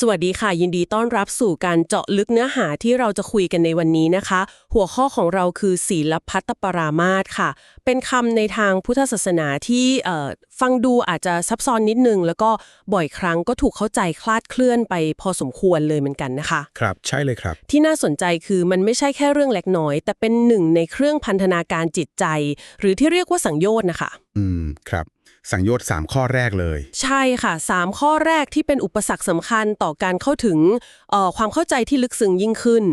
สวัสดีค่ะ ยินดีต้อนรับสู่การเจาะลึกเนื้อหาที่เราจะคุยกันในวันนี้นะคะ หัวข้อของเราคือศีลพัตตปรามาสค่ะ เป็นคำในทางพุทธศาสนาที่เอ่อฟังดูอาจจะซับซ้อนนิดนึง แล้วก็บ่อยครั้งก็ถูกเข้าใจคลาดเคลื่อนไปพอสมควรเลยเหมือนกันนะคะ ครับใช่เลยครับ ที่น่าสนใจคือมันไม่ใช่แค่เรื่องเล็กน้อย แต่เป็นหนึ่งในเครื่องพันธนาการจิตใจ หรือที่เรียกว่าสังโยชน์นะคะ อืมครับ สังโยชน์สามข้อแรกเลย ใช่ค่ะ 3 ข้อแรกที่เป็นอุปสรรคสำคัญต่อการเข้าถึงเอ่อความเข้าใจที่ลึกซึ้งยิ่งขึ้น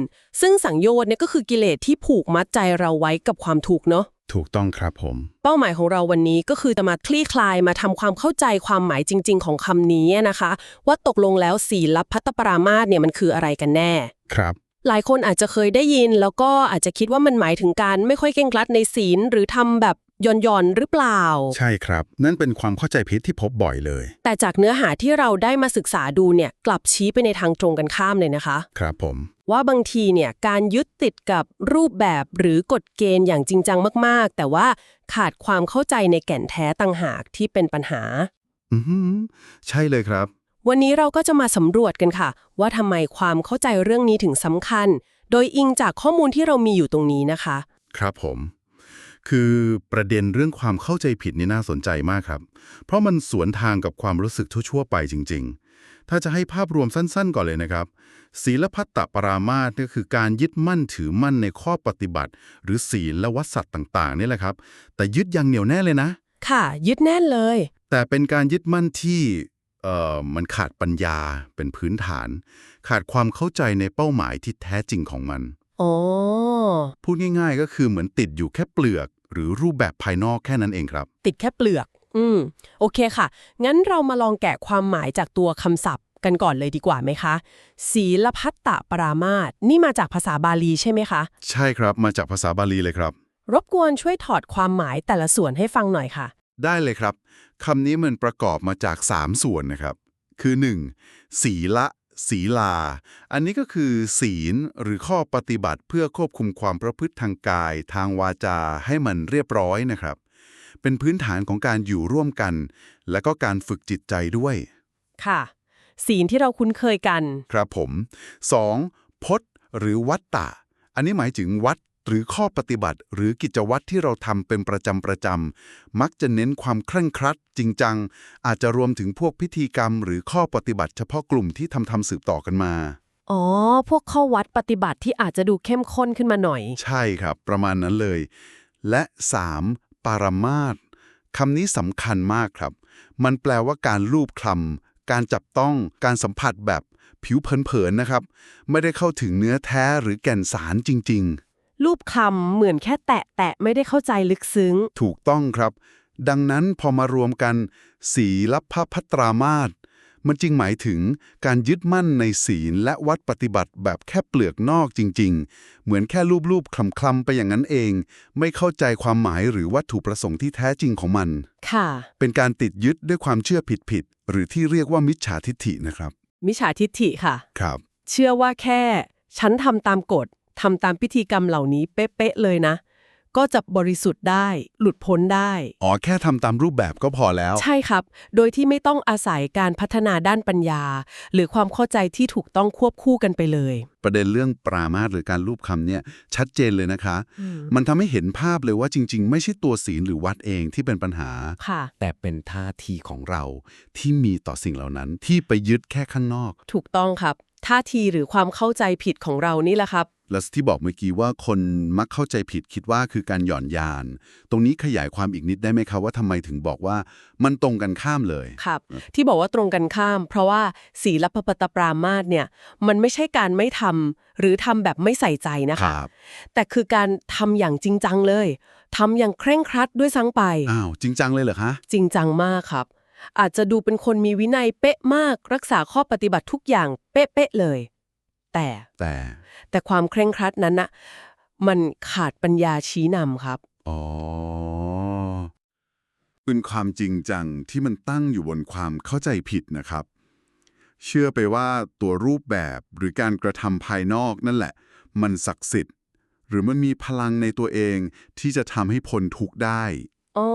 ซึ่งสังโยชน์เนี่ยก็คือกิเลสที่ผูกมัดใจเราไว้กับความถูกเนาะถูกต้องครับผม เป้าหมายของเราวันนี้ก็คือจะมาคลี่คลายมาทำความเข้าใจความหมายจริง ๆ ของคำนี้นะคะ ว่าตกลงแล้วศีลพัตตปรามาสเนี่ยมันคืออะไรกันแน่ ครับหลายคนอาจจะเคยได้ยินแล้วก็อาจจะคิดว่ามันหมายถึงการไม่ค่อยเก่งกลัดในศีล หรือทำแบบห ย่อนๆหรือเปล่า ใช่ครับ นั่นเป็นความเข้าใจผิดที่พบบ่อยเลย แต่จากเนื้อหาที่เราได้มาศึกษาดูเนี่ยกลับชี้ไปในทางตรงกันข้ามเลยนะคะ ครับผม ว่าบางทีเนี่ยการยึดติดกับรูปแบบหรือกฎเกณฑ์อย่างจริงจังมากๆ แต่ว่าขาดความเข้าใจในแก่นแท้ต่างหากที่เป็นปัญหา อือหือใช่เลยครับ วันนี้เราก็จะมาสำรวจกันค่ะ ว่าทำไมความเข้าใจเรื่องนี้ถึงสำคัญ โดยอิงจากข้อมูลที่เรามีอยู่ตรงนี้นะคะ ครับผม คือประเด็นเรื่องความเข้าใจผิดนี่น่าสนใจมากครับ เพราะมันสวนทางกับความรู้สึกทั่วๆไปจริง ๆ ถ้าจะให้ภาพรวมสั้นๆ ก่อนเลยนะครับ ศีลพัตตปรามาสก็คือการยึดมั่นถือมั่นในข้อปฏิบัติ หรือศีลและวัดสัตว์ต่างๆนี่แหละครับ แต่ยึดอย่างเหนียวแน่เลยนะ ค่ะยึดแน่นเลย แต่เป็นการยึดมั่นที่เอ่อมันขาดปัญญาเป็นพื้นฐาน ขาดความเข้าใจในเป้าหมายที่แท้จริงของมัน อ๋อ พูดง่าย ๆ ก็คือเหมือนติดอยู่แค่เปลือก หรือรูปแบบภายนอกแค่นั้นเองครับ ติดแค่เปลือก อืม โอเคค่ะ งั้นเรามาลองแกะความหมายจากตัวคำศัพท์กันก่อนเลยดีกว่าไหมคะ ศีลพัตตปรามาสนี่มาจากภาษาบาลีใช่ไหมคะ ใช่ครับมาจากภาษาบาลีเลยครับ รบกวนช่วยถอดความหมายแต่ละส่วนให้ฟังหน่อยค่ะ ได้เลยครับคำนี้มันประกอบมาจาก 3 ส่วนนะครับ คือ 1. ศีละ ศีลา อันนี้ก็คือ ศีลหรือข้อปฏิบัติเพื่อควบคุมความประพฤติทางกาย ทางวาจาให้มันเรียบร้อยนะครับ เป็นพื้นฐานของการอยู่ร่วมกัน และก็การฝึกจิตใจด้วย ค่ะ ศีลที่เราคุ้นเคยกัน ครับผม 2. พจน์ หรือวัตตะ อันนี้หมายถึงวัด หรือข้อปฏิบัติ หรือกิจวัตรที่เราทำเป็นประจำประจำมักจะเน้นความเคร่งครัด จริงจัง อาจจะรวมถึงพวกพิธีกรรม หรือข้อปฏิบัติเฉพาะกลุ่มที่ทำทำสืบต่อกันมา อ๋อ พวกข้อวัดปฏิบัติที่อาจจะดูเข้มข้นขึ้นมาหน่อย ใช่ครับ ประมาณนั้นเลย และ 3. ปารามาสคำนี้สำคัญมากครับ มันแปลว่าการลูบคลำการจับต้องการสัมผัสแบบผิวเผินๆนะครับ ไม่ได้เข้าถึงเนื้อแท้หรือแก่นสารจริง ๆ รูปคำเหมือนแค่แตะแตะไม่ได้เข้าใจลึกซึ้ง ถูกต้องครับ ดังนั้นพอมารวมกันศีลพพัตรามาสมันจึงหมายถึงการยึดมั่นในศีลและวัดปฏิบัติแบบแค่เปลือกนอกจริง ๆ เหมือนแค่รูปๆคลำๆไปอย่างนั้นเอง ไม่เข้าใจความหมายหรือวัตถุประสงค์ที่แท้จริงของมัน ค่ะ เป็นการติดยึดด้วยความเชื่อผิดๆหรือที่เรียกว่ามิจฉาทิฏฐินะครับ มิจฉาทิฏฐิค่ะ ครับ เชื่อว่าแค่ ฉันทำตามกฎ ทำตามพิธีกรรมเหล่านี้เป๊ะๆเลยนะ ก็จะบริสุทธิ์ได้ หลุดพ้นได้ อ๋อ แค่ทำตามรูปแบบก็พอแล้ว ใช่ครับ โดยที่ไม่ต้องอาศัยการพัฒนาด้านปัญญา หรือความเข้าใจที่ถูกต้องควบคู่กันไปเลย ประเด็นเรื่องปรามาสหรือการรูปคำเนี่ย ชัดเจนเลยนะคะ มันทำให้เห็นภาพเลยว่าจริง ๆ ไม่ใช่ตัวศีลหรือวัดเองที่เป็นปัญหา ค่ะ แต่เป็นท่าทีของเราที่มีต่อสิ่งเหล่านั้นที่ไปยึดแค่ข้างนอก ถูกต้องครับ ท่าทีหรือความเข้าใจผิดของเรานี่แหละครับ และที่บอกเมื่อกี้ว่าคนมักเข้าใจผิดคิดว่าคือการหย่อนยาน ตรงนี้ขยายความอีกนิดได้ไหมครับว่าทำไมถึงบอกว่ามันตรงกันข้ามเลยครับ ที่บอกว่าตรงกันข้าม เพราะว่าศีลปปตปรามาสเนี่ยมันไม่ใช่การไม่ทำหรือทำแบบไม่ใส่ใจนะคคะรับแต่คือการทำอย่างจริงจังเลยทำอย่างเคร่งครัดด้วยซ้ำไปอ้าวจริงจังเลยเหรอคะจริงจังมากครับอาจจะดูเป็นคนมีวินัยเป๊ะมาก รักษาข้อปฏิบัติทุกอย่างเป๊ะๆเลย แต่แต่แต่ความเคร่งครัดนั้นน่ะมันขาดปัญญาชี้นำครับ อ๋อ เป็นความจริงจังที่มันตั้งอยู่บนความเข้าใจผิดนะครับ เชื่อไปว่าตัวรูปแบบหรือการกระทำภายนอกนั่นแหละ มันศักดิ์สิทธิ์ หรือมันมีพลังในตัวเองที่จะทำให้พ้นทุกข์ได้ อ๋อ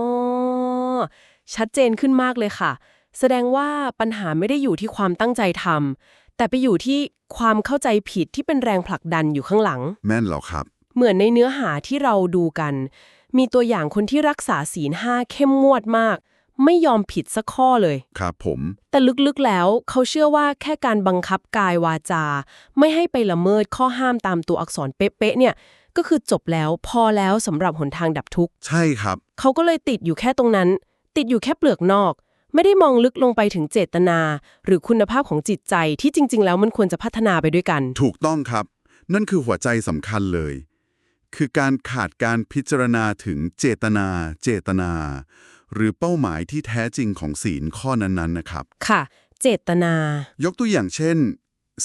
ชัดเจนขึ้นมากเลยค่ะ แสดงว่าปัญหาไม่ได้อยู่ที่ความตั้งใจทำ แต่ไปอยู่ที่ความเข้าใจผิดที่เป็นแรงผลักดันอยู่ข้างหลัง แม่นเหรอครับ เหมือนในเนื้อหาที่เราดูกัน มีตัวอย่างคนที่รักษาศีลห้าเข้มงวดมาก ไม่ยอมผิดสักข้อเลย ครับผม แต่ลึกๆแล้วเขาเชื่อว่าแค่การบังคับกายวาจา ไม่ให้ไปละเมิดข้อห้ามตามตัวอักษรเป๊ะๆเนี่ย ก็คือจบแล้วพอแล้วสำหรับหนทางดับทุกข์ ใช่ครับ เขาก็เลยติดอยู่แค่ตรงนั้น ติดอยู่แค่เปลือกนอก ไม่ได้มองลึกลงไปถึงเจตนา หรือคุณภาพของจิตใจที่จริง ๆ แล้วมันควรจะพัฒนาไปด้วยกัน ถูกต้องครับ นั่นคือหัวใจสำคัญเลย คือการขาดการพิจารณาถึงเจตนา เจตนา หรือเป้าหมายที่แท้จริงของศีลข้อนั้นๆนะครับ ค่ะ เจตนา ยกตัวอย่างเช่น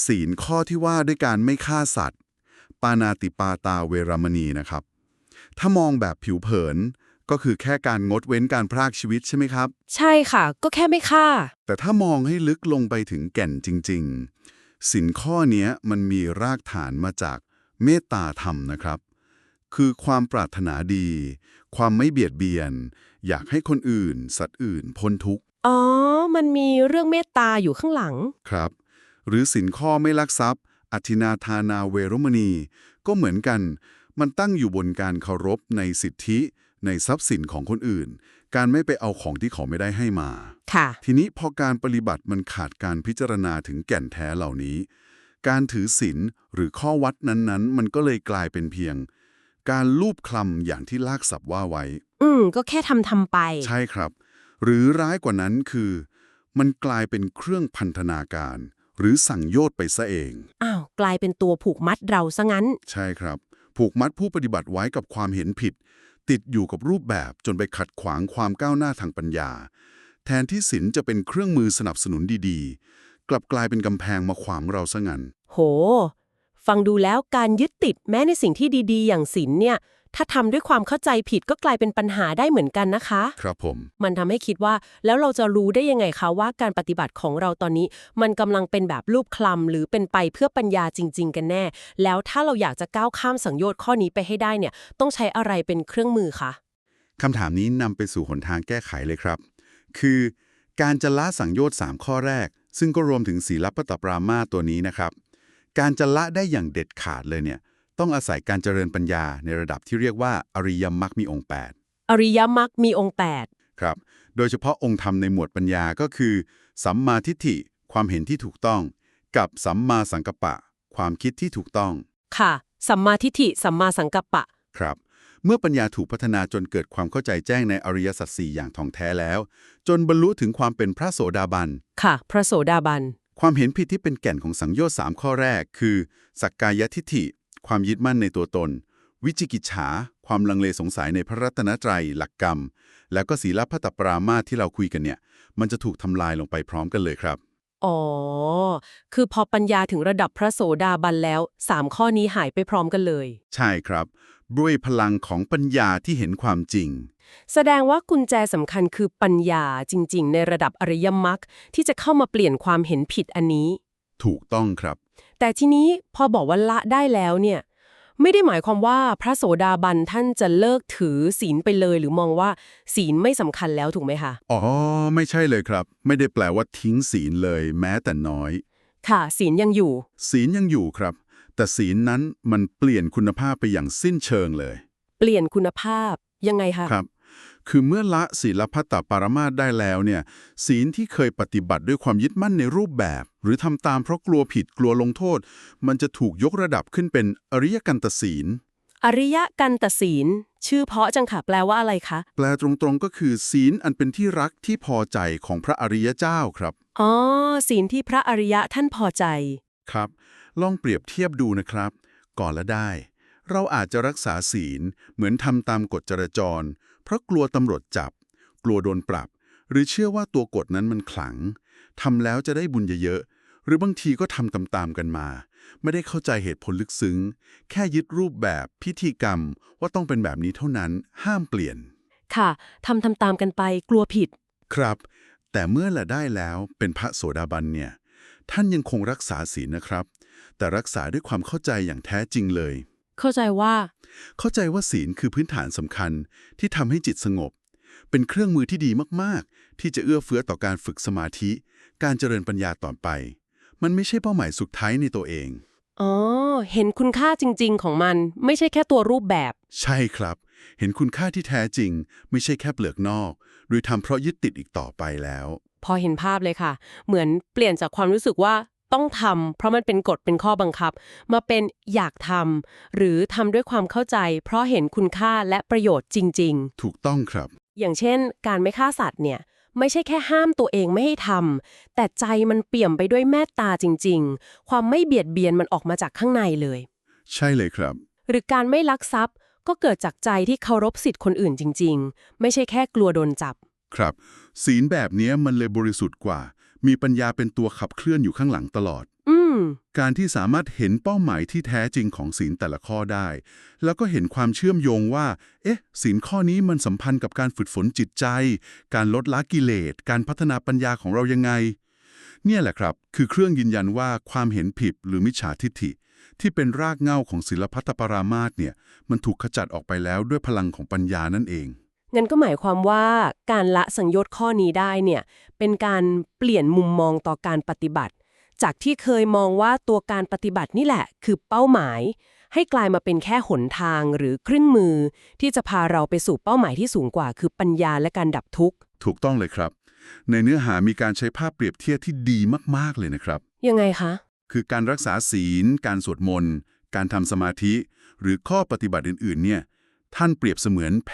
ศีลข้อที่ว่าด้วยการไม่ฆ่าสัตว์ ปานาติปาตาเวรมณีนะครับ ถ้ามองแบบผิวเผิน ก็คือแค่การงดเว้นการพรากชีวิตใช่ไหมครับ ใช่ค่ะ ก็แค่ไม่ฆ่า แต่ถ้ามองให้ลึกลงไปถึงแก่นจริง ๆ สินข้อเนี้ยมันมีรากฐานมาจากเมตตาธรรมนะครับ คือความปรารถนาดี ความไม่เบียดเบียน อยากให้คนอื่น สัตว์อื่น พ้นทุกข์ อ๋อ มันมีเรื่องเมตตาอยู่ข้างหลัง ครับ หรือสินข้อไม่ลักทรัพย์ อธินาทานาเวรมณี ก็เหมือนกัน มันตั้งอยู่บนการเคารพในสิทธิ ในทรัพย์สินของคนอื่น การไม่ไปเอาของที่เขาไม่ได้ให้มา ค่ะ ทีนี้พอการปฏิบัติมันขาดการพิจารณาถึงแก่นแท้เหล่านี้ การถือศีลหรือข้อวัดนั้นๆ มันก็เลยกลายเป็นเพียง การลูบคลำอย่างที่ลากศัพท์ว่าไว้ อืม ก็แค่ทำทำไป ใช่ครับ หรือร้ายกว่านั้นคือ มันกลายเป็นเครื่องพันธนาการ หรือสั่งโยชน์ไปซะเอง อ้าว กลายเป็นตัวผูกมัดเราซะงั้น ใช่ครับ ผูกมัดผู้ปฏิบัติไว้กับความเห็นผิด ติดอยู่กับรูปแบบจนไปขัดขวางความก้าวหน้าทางปัญญา แทนที่ศีลจะเป็นเครื่องมือสนับสนุนดีๆ กลับกลายเป็นกำแพงมาขวางเราซะงั้นโห ฟังดูแล้วการยึดติดแม้ในสิ่งที่ดีๆ อย่างศีลเนี่ย ถ้าทำด้วยความเข้าใจผิดก็กลายเป็นปัญหาได้เหมือนกันนะคะ ครับผม มันทำให้คิดว่าแล้วเราจะรู้ได้ยังไงคะว่าการปฏิบัติของเราตอนนี้ มันกำลังเป็นแบบรูปคลำหรือเป็นไปเพื่อปัญญาจริง ๆ กันแน่ แล้วถ้าเราอยากจะก้าวข้ามสังโยชน์ข้อนี้ไปให้ได้เนี่ย ต้องใช้อะไรเป็นเครื่องมือคะคำถามนี้นำไปสู่หนทางแก้ไขเลยครับ คือ การจะละสังโยชน์3ข้อแรก ซึ่งก็รวมถึงศีลปตปรามาสตัวนี้นะครับ การจะละได้อย่างเด็ดขาดเลยเนี่ย ต้องอาศัยการเจริญปัญญาในระดับที่เรียกว่าอริยมรรคมีองค์อริยมรรคมีองค์ 8 ครับ โดยเฉพาะองค์ธรรมในหมวดปัญญาก็คือ สัมมาทิฏฐิ ความเห็นที่ถูกต้อง กับสัมมาสังกัปปะ ความคิดที่ถูกต้อง8ค่ะ สัมมาทิฏฐิ สัมมาสังกัปปะ ครับ เมื่อปัญญาถูกพัฒนาจนเกิดความเข้าใจแจ้งในอริยสัจสี่อย่างท่องแท้แล้ว จนบรรลุถึงความเป็นพระโสดาบัน ค่ะ พระโสดาบัน ความเห็นผิดที่เป็นแก่นของสังโยชน์สามข้อแรก คือ สักกายทิฏฐิ ความยึดมั่นในตัวตน วิจิกิจฉา ความลังเลสงสัยในพระรัตนตรัย หลักกรรม แล้วก็ศีลพัตตปรามาสที่เราคุยกันเนี่ย มันจะถูกทำลายลงไปพร้อมกันเลยครับอ๋อ คือพอปัญญาถึงระดับพระโสดาบันแล้วสามข้อนี้หายไปพร้อมกันเลย ใช่ครับด้วยพลังของปัญญาที่เห็นความจริง แสดงว่ากุญแจสำคัญคือปัญญาจริง ๆ ในระดับอริยมรรคที่จะเข้ามาเปลี่ยนความเห็นผิดอันนี้ ถูกต้องครับ แต่ทีนี้พอบอกว่าละได้แล้วเนี่ย ไม่ได้หมายความว่าพระโสดาบันท่านจะเลิกถือศีลไปเลย หรือมองว่าศีลไม่สำคัญแล้วถูกไหมคะ อ๋อ ไม่ใช่เลยครับ ไม่ได้แปลว่าทิ้งศีลเลยแม้แต่น้อย ค่ะ ศีลยังอยู่ ศีลยังอยู่ครับ แต่ศีลนั้นมันเปลี่ยนคุณภาพไปอย่างสิ้นเชิงเลย เปลี่ยนคุณภาพยังไงคะ ครับ คือเมื่อละศีลพัตตปารามาสได้แล้วเนี่ยศีลที่เคยปฏิบัติด้วยความยึดมั่นในรูปแบบ หรือทำตามเพราะกลัวผิดกลัวลงโทษ มันจะถูกยกระดับขึ้นเป็นอริยกันตศีล อริยกันตศีล ชื่อเพราะจังค่ะแปลว่าอะไรคะ แปลตรงๆก็คือ ศีลอันเป็นที่รักที่พอใจของพระอริยเจ้าครับอ๋อศีลที่พระอริยะท่านพอใจ ครับ ลองเปรียบเทียบดูนะครับ ก่อนและได้ เราอาจจะรักษาศีลเหมือนทำตามกฎจราจร เพราะกลัวตำรวจจับ กลัวโดนปรับ หรือเชื่อว่าตัวกฎนั้นมันขลังทำแล้วจะได้บุญเยอะๆ หรือบางทีก็ทำตามๆกันมา ไม่ได้เข้าใจเหตุผลลึกซึ้ง แค่ยึดรูปแบบพิธีกรรมว่าต้องเป็นแบบนี้เท่านั้น ห้ามเปลี่ยน ค่ะทำทำตามกันไปกลัวผิด ครับ แต่เมื่อละได้แล้วเป็นพระโสดาบันเนี่ย ท่านยังคงรักษาศีลนะครับ แต่รักษาด้วยความเข้าใจอย่างแท้จริงเลย เข้าใจว่า เข้าใจว่าศีลคือพื้นฐานสำคัญที่ทำให้จิตสงบ เป็นเครื่องมือที่ดีมากๆ ที่จะเอื้อเฟื้อต่อการฝึกสมาธิ การเจริญปัญญาต่อไป มันไม่ใช่เป้าหมายสุดท้ายในตัวเองอ๋อเห็นคุณค่าจริง ๆ ของมัน ไม่ใช่แค่ตัวรูปแบบ ใช่ครับ เห็นคุณค่าที่แท้จริง ไม่ใช่แค่เปลือกนอก หรือทำเพราะยึดติดอีกต่อไปแล้ว พอเห็นภาพเลยค่ะ เหมือนเปลี่ยนจากความรู้สึกว่า ต้องทำเพราะมันเป็นกฎเป็นข้อบังคับ มาเป็นอยากทำหรือทำด้วยความเข้าใจ เพราะเห็นคุณค่าและประโยชน์จริงถูกต้องครับๆอย่างเช่น การไม่ฆ่าสัตว์เนี่ยไม่ใช่แค่ห้ามตัวเองไม่ให้ทำแต่ใจมันเปี่ยมไปด้วยเมตตาจริง ๆ ความไม่เบียดเบียนมันออกมาจากข้างในเลย ใช่เลยครับ หรือการไม่ลักทรัพย์ก็เกิดจากใจที่เคารพสิทธิ์คนอื่นจริง ๆ ไม่ใช่แค่กลัวโดนจับ ครับ ศีลแบบเนี้ยมันเลยบริสุทธิ์กว่า มีปัญญาเป็นตัวขับเคลื่อนอยู่ข้างหลังตลอดอืมการที่สามารถเห็นเป้าหมายที่แท้จริงของศีลแต่ละข้อได้ แล้วก็เห็นความเชื่อมโยงว่า เอ๊ะศีลข้อนี้มันสัมพันธ์กับการฝึกฝนจิตใจ การลดละกิเลส การพัฒนาปัญญาของเรายังไง เนี่ยแหละครับ คือเครื่องยืนยันว่าความเห็นผิดหรือมิจฉาทิฏฐิ ที่เป็นรากเหง้าของศิลพัตปรามาสเนี่ย มันถูกขจัดออกไปแล้วด้วยพลังของปัญญานั่นเอง งั้นก็หมายความว่าการละสังโยชน์ข้อนี้ได้เนี่ยเป็นการเปลี่ยนมุมมองต่อการปฏิบัติ จากที่เคยมองว่าตัวการปฏิบัตินี่แหละ คือเป้าหมาย ให้กลายมาเป็นแค่หนทางหรือเครื่องมือ ที่จะพาเราไปสู่เป้าหมายที่สูงกว่า คือปัญญาและการดับทุกข์ถูกต้องเลยครับ ในเนื้อหามีการใช้ภาพเปรียบเทียบที่ดีมากๆเลยนะครับ ยังไงคะคือการรักษาศีล การสวดมนต์ การทำสมาธิ หรือข้อปฏิบัติอื่นๆเนี่ยท่านเปรียบเสมือนแพ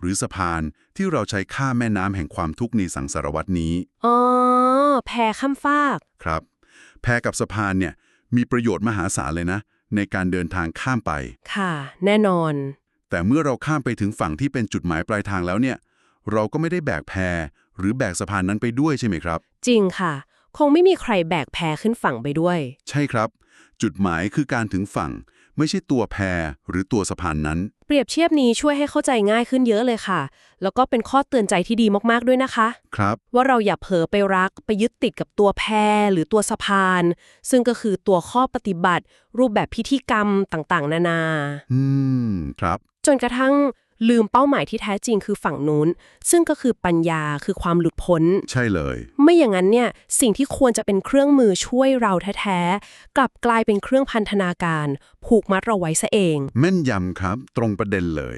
หรือสะพานที่เราใช้ข้ามแม่น้ำแห่งความทุกข์ในสังสารวัตนี้อ๋อแพรข้ามฟากครับ แพกับสะพานเนี่ยมีประโยชน์มหาศาลเลยนะ ในการเดินทางข้ามไป ค่ะ แน่นอน แต่เมื่อเราข้ามไปถึงฝั่งที่เป็นจุดหมายปลายทางแล้วเนี่ย เราก็ไม่ได้แบกแพหรือแบกสะพานนั้นไปด้วยใช่ไหมครับ จริงค่ะ คงไม่มีใครแบกแพรขึ้นฝั่งไปด้วย ใช่ครับ จุดหมายคือการถึงฝั่ง ไม่ใช่ตัวแพหรือตัวสะพานนั้น เปรียบเทียบนี้ช่วยให้เข้าใจง่ายขึ้นเยอะเลยค่ะ แล้วก็เป็นข้อเตือนใจที่ดีมากๆด้วยนะคะ ครับ ว่าเราอย่าเผลอไปรักไปยึดติดกับตัวแพรหรือตัวสะพาน ซึ่งก็คือตัวข้อปฏิบัติ รูปแบบพิธีกรรมต่างๆ นานา อืม ครับ จนกระทั่ง ลืมเป้าหมายที่แท้จริงคือฝั่งนู้น ซึ่งก็คือปัญญาคือความหลุดพ้น ใช่เลย ไม่อย่างนั้นเนี่ยสิ่งที่ควรจะเป็นเครื่องมือช่วยเราแท้ๆกลับกลายเป็นเครื่องพันธนาการ ผูกมัดเราไว้ซะเอง แม่นยำครับ ตรงประเด็นเลย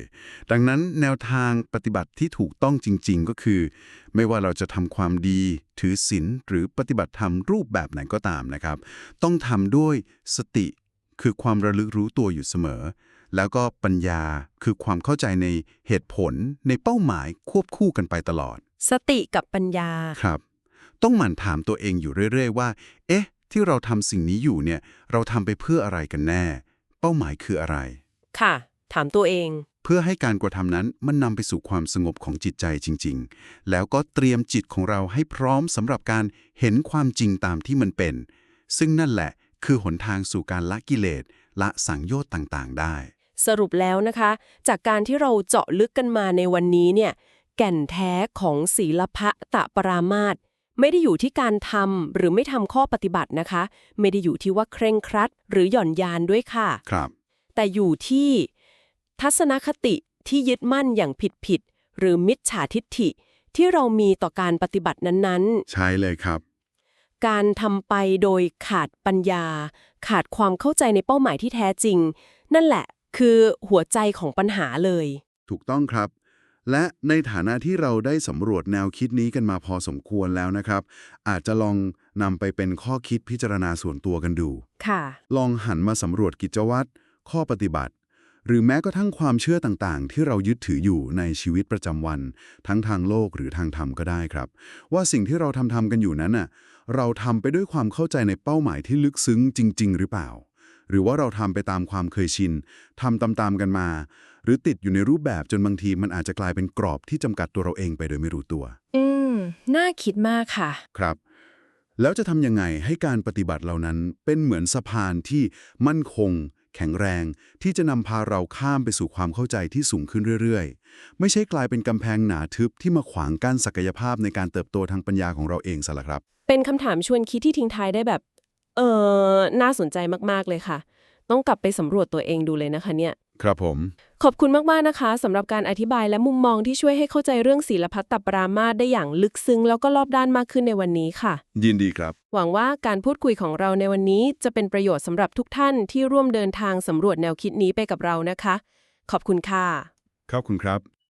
ดังนั้นแนวทางปฏิบัติที่ถูกต้องจริง ๆ ก็คือ ไม่ว่าเราจะทำความดี ถือศีลหรือปฏิบัติธรรมรูปแบบไหนก็ตามนะครับ ต้องทำด้วยสติ คือความระลึกรู้ตัวอยู่เสมอ แล้วก็ปัญญาคือความเข้าใจในเหตุผลในเป้าหมายควบคู่กันไปตลอด สติกับปัญญา ครับ ต้องหมั่นถามตัวเองอยู่เรื่อย ๆ ว่า เอ๊ะ ที่เราทำสิ่งนี้อยู่เนี่ย เราทำไปเพื่ออะไรกันแน่ เป้าหมายคืออะไร ค่ะ ถามตัวเอง เพื่อให้การกระทำนั้นมันนำไปสู่ความสงบของจิตใจจริง ๆ แล้วก็เตรียมจิตของเราให้พร้อมสำหรับการเห็นความจริงตามที่มันเป็น ซึ่งนั่นแหละ คือหนทางสู่การละกิเลสละสังโยชน์ต่างๆ ได้ สรุปแล้วนะคะ จากการที่เราเจาะลึกกันมาในวันนี้เนี่ยแก่นแท้ของศีลพะตะปรามาตไม่ได้อยู่ที่การทำหรือไม่ทำข้อปฏิบัตินะคะ ไม่ได้อยู่ที่ว่าเคร่งครัด หรือหย่อนยานด้วยค่ะครับ แต่อยู่ที่ทัศนคติที่ยึดมั่นอย่างผิดผิดๆหรือมิจฉาทิฏฐิที่เรามีต่อการปฏิบัตินั้นๆ ใช่เลยครับ การทำไปโดยขาดปัญญา ขาดความเข้าใจในเป้าหมายที่แท้จริง นั่นแหละคือหัวใจของปัญหาเลย ถูกต้องครับ และในฐานะที่เราได้สำรวจแนวคิดนี้กันมาพอสมควรแล้วนะครับ อาจจะลองนำไปเป็นข้อคิดพิจารณาส่วนตัวกันดู ค่ะ ลองหันมาสำรวจกิจวัตรข้อปฏิบัติ หรือแม้กระทั่งความเชื่อต่างๆ ที่เรายึดถืออยู่ในชีวิตประจำวัน ทั้งทางโลกหรือทางธรรมก็ได้ครับ ว่าสิ่งที่เราทำทำกันอยู่นั้นน่ะเราทำไปด้วยความเข้าใจในเป้าหมายที่ลึกซึ้งจริง ๆ หรือเปล่า หรือว่าเราทำไปตามความเคยชินทำตามๆกันมา หรือติดอยู่ในรูปแบบจนบางทีมันอาจจะกลายเป็นกรอบที่จำกัดตัวเราเองไปโดยไม่รู้ตัว อืม น่าคิดมากค่ะ ครับ แล้วจะทำยังไงให้การปฏิบัติเหล่านั้นเป็นเหมือนสะพานที่มั่นคง แข็งแรงที่จะนำพาเราข้ามไปสู่ความเข้าใจที่สูงขึ้นเรื่อยๆ ไม่ใช่กลายเป็นกำแพงหนาทึบที่มาขวางกั้นศักยภาพในการเติบโตทางปัญญาของเราเองสะละครับ เป็นคำถามชวนคิดที่ทิ้งท้ายได้แบบ เออน่าสนใจมากๆเลยค่ะ ต้องกลับไปสำรวจตัวเองดูเลยนะคะเนี่ย ครับผม ขอบคุณมาก ๆ นะคะสำหรับการอธิบายและมุมมองที่ช่วยให้เข้าใจเรื่องศีลพัตตปรามาสได้อย่างลึกซึ้งแล้วก็รอบด้านมากขึ้นในวันนี้ค่ะ ยินดีครับ หวังว่าการพูดคุยของเราในวันนี้จะเป็นประโยชน์สำหรับทุกท่านที่ร่วมเดินทางสำรวจแนวคิดนี้ไปกับเรานะคะ ขอบคุณค่ะ ขอบคุณครับ